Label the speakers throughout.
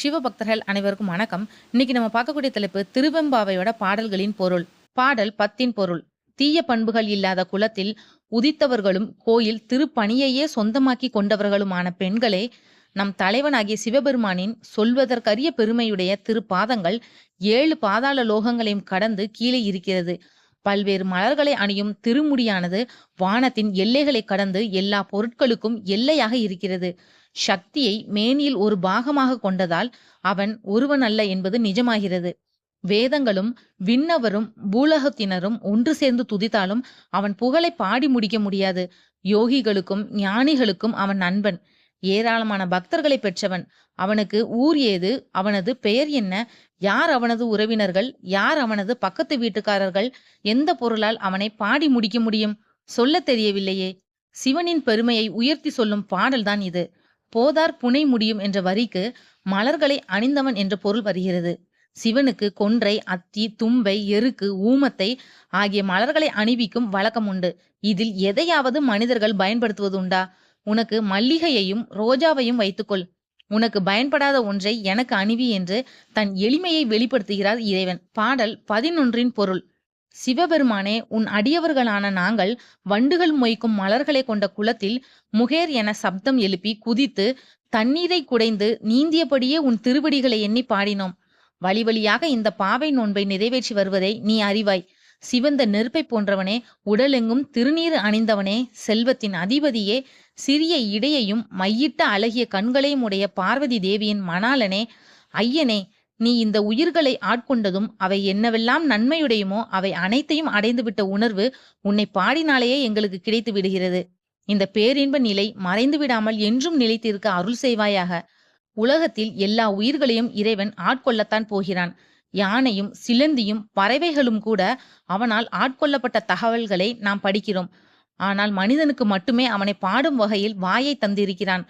Speaker 1: சிவபக்தர்கள் அனைவருக்கும் வணக்கம். இன்னைக்கு நம்ம பார்க்கக்கூடிய தலைப்பு திருவெம்பாவையோட பாடல்களின் பொருள். பாடல் பத்தின் பொருள். தீய பண்புகள் இல்லாத குலத்தில் உதித்தவர்களும் கோயில் திருப்பணியையே சொந்தமாக்கி கொண்டவர்களுமான பெண்களே நம் தலைவனாகிய சிவபெருமானின் சொல்வதற்கரிய பெருமையுடைய திருப்பாதங்கள் ஏழு பாதாள லோகங்களையும் கடந்து கீழே இருக்கிறது. பல்வேறு மலர்களை அணியும் திருமுடியானது வானத்தின் எல்லைகளை கடந்து எல்லா பொருட்களுக்கும் எல்லையாக இருக்கிறது. சக்தியை மேனியில் ஒரு பாகமாக கொண்டதால் அவன் ஒருவன் அல்ல என்பது நிஜமாகிறது. வேதங்களும் விண்ணவரும் பூலகத்தினரும் ஒன்று சேர்ந்து துதித்தாலும் அவன் புகழை பாடி முடிக்க முடியாது. யோகிகளுக்கும் ஞானிகளுக்கும் அவன் நண்பன். ஏராளமான பக்தர்களை பெற்றவன். அவனுக்கு ஊர் ஏது? அவனது பெயர் என்ன? யார் அவனது உறவினர்கள்? யார் அவனது பக்கத்து வீட்டுக்காரர்கள்? எந்த பொருளால் அவனை பாடி முடிக்க முடியும்? சொல்ல தெரியவில்லையே. சிவனின் பெருமையை உயர்த்தி சொல்லும் பாடல்தான் இது. போதார் புனை முடியும் என்ற வரிக்கு மலர்களை அணிந்தவன் என்ற பொருள் வருகிறது. சிவனுக்கு கொன்றை அத்தி தும்பை எருக்கு ஊமத்தை ஆகிய மலர்களை அணிவிக்கும் வழக்கம் உண்டு. இதில் எதையாவது மனிதர்கள் பயன்படுத்துவது உண்டா உனக்கு மல்லிகையையும் ரோஜாவையும் வைத்துக்கொள். உனக்கு பயன்படாத ஒன்றை எனக்கு அணிவி என்று தன் எளிமையை வெளிப்படுத்துகிறார் இறைவன். பாடல் பதினொன்றின் பொருள். சிவபெருமானே உன் அடியவர்களான நாங்கள் வண்டுகள் மொய்க்கும் மலர்களை கொண்ட குளத்தில் முகேர் என சப்தம் எழுப்பி குதித்து தண்ணீரை குடைந்து நீந்தியபடியே உன் திருவடிகளை எண்ணி பாடினோம். வழி வழியாக இந்த பாவை நோன்பை நிறைவேற்றி வருவதை நீ அறிவாய். சிவந்த நெருப்பை போன்றவனே உடலெங்கும் திருநீர் அணிந்தவனே செல்வத்தின் அதிபதியே சிறிய இடையையும் மையிட்ட அழகிய கண்களையும் உடைய பார்வதி தேவியின் மணாலனே ஐயனே நீ இந்த உயிர்களை ஆட்கொண்டதும் அவை என்னவெல்லாம் நன்மையுடையுமோ அவை அனைத்தையும் அடைந்துவிட்ட உணர்வு உன்னை பாடினாலேயே எங்களுக்கு கிடைத்து விடுகிறது. இந்த பேரின்ப நிலை மறைந்து விடாமல் என்றும் நிலைத்திருக்க அருள் செய்வாயாக. உலகத்தில் எல்லா உயிர்களையும் இறைவன் ஆட்கொள்ளத்தான் போகிறான். யானையும் சிலந்தியும் பறவைகளும் கூட அவனால் ஆட்கொள்ளப்பட்ட தகவல்களை நாம் படிக்கிறோம். ஆனால் மனிதனுக்கு மட்டுமே அவனை பாடும் வகையில் வாயை தந்திருக்கிறான்.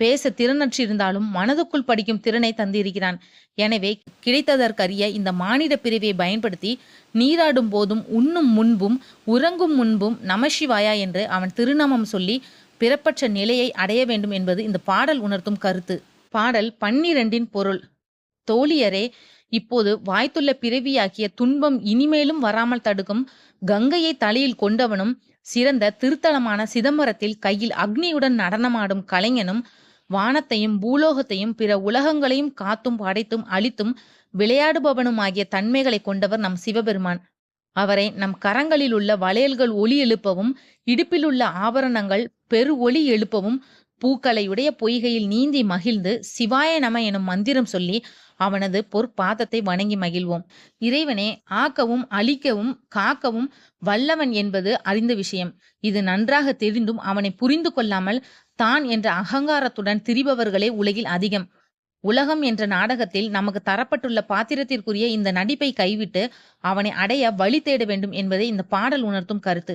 Speaker 1: பேச திறனற்றிருந்தாலும் மனதுக்குள் படிக்கும் திறனை தந்திருக்கிறான். எனவே கிடைத்ததற்கரிய இந்த மானிட பிரிவை பயன்படுத்தி நீராடும் போதும் உண்ணும் முன்பும் உறங்கும் முன்பும் நமசிவாயா என்று அவன் திருநாமம் சொல்லி பிறப்பற்ற நிலையை அடைய வேண்டும் என்பது இந்த பாடல் உணர்த்தும் கருத்து. பாடல் பன்னிரண்டின் பொருள். தோழியரே இப்போது வாய்த்துள்ள பிறவியாகிய துன்பம் இனிமேலும் வராமல் தடுக்கும் கங்கையை தலையில் கொண்டவனும் சிறந்த திருத்தலமான சிதம்பரத்தில் கையில் அக்னியுடன் நடனமாடும் கலைஞனும் வானத்தையும் பூலோகத்தையும் பிற உலகங்களையும் காத்தும் படைத்தும் அழித்தும் விளையாடுபவனுமாகிய தன்மைகளை கொண்டவர் நம் சிவபெருமான். அவரை நம் கரங்களில் உள்ள வளையல்கள் ஒளி எழுப்பவும் இடுப்பில் உள்ள ஆபரணங்கள் பெரு ஒளி எழுப்பவும் பூக்களையுடைய பொய்கையில் நீந்தி மகிழ்ந்து சிவாய நம எனும் மந்திரம் சொல்லி அவனது பொற்பாதத்தை வணங்கி மகிழ்வோம். இறைவனே ஆக்கவும் அழிக்கவும் காக்கவும் வல்லவன் என்பது அறிந்த விஷயம். இது நன்றாக தெரிந்தும் அவனை புரிந்து கொள்ளாமல் தான் என்ற அகங்காரத்துடன் திரிபவர்களே உலகில் அதிகம். உலகம் என்ற நாடகத்தில் நமக்கு தரப்பட்டுள்ள பாத்திரத்திற்குரிய இந்த நடிப்பை கைவிட்டு அவனை அடைய வழி தேட வேண்டும் என்பதை இந்த பாடல் உணர்த்தும் கருத்து.